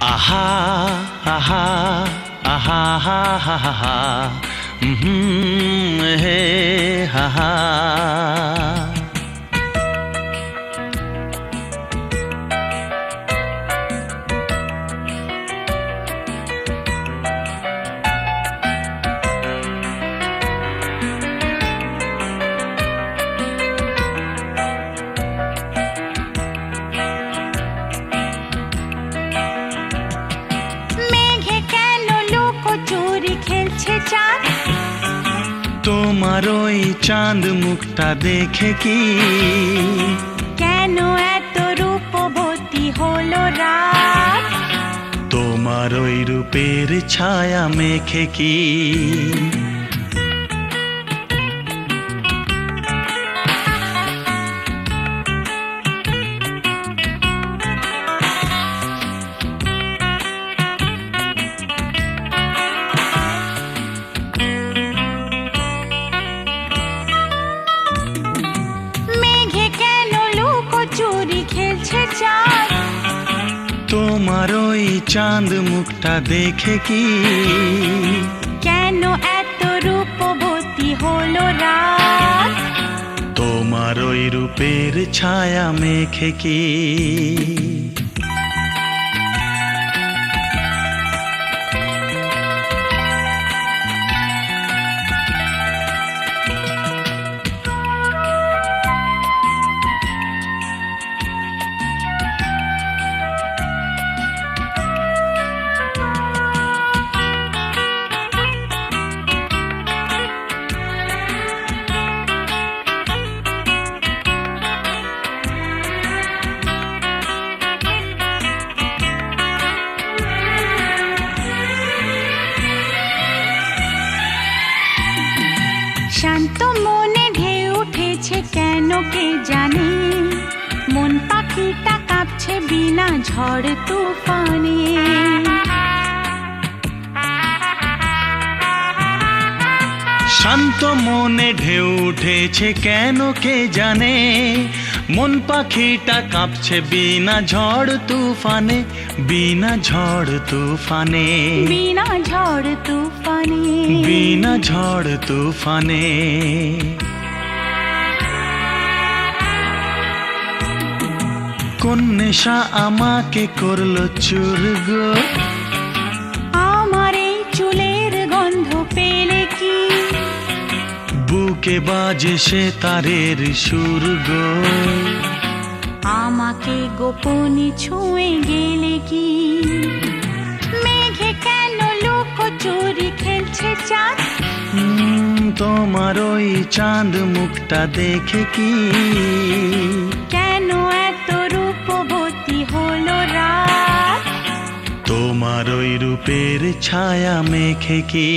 Aha, aha, aha, ha ha aha, mm-hmm, hey, aha. চাঁদ। তোমার ওই চাঁদ মুখটা দেখে কি? কেন এত রূপবতী হলো রাত? তোমার ওই রূপের ছায়া মেখে কি? তোমার ওই চাঁদ মুখটা দেখে কি? কেন এত রূপবতী হলো রাত? তোমার ওই রূপের ছায়া মেখে কি? শান্ত মনে ঢেউ উঠেছে কেন কে জানে? মন পাখিটা কাঁপছে বিনা ঝড় তুফানে। শান্ত মনে ঢেউ উঠেছে কেন কে জানে? মন পাখিটা কাঁপছে বিনা ঝড় তুফানে বিনা ঝড় তুফানে। বিনা ঝড় বিনা ঝড় তুফানে। কোন নেশা আমাকে করল চুর গো? আমার এই চুলের গন্ধ পেলে কি? বুকে বাজে সে তারের সুর গো। আমাকে গোপনে ছুঁয়ে গেলে কি? চাঁদ? তোমার ওই চাঁদ মুখটা দেখে কি? কেন এত রূপবতী হলো রাত? তোমার ওই রূপের ছায়া মেখে কি?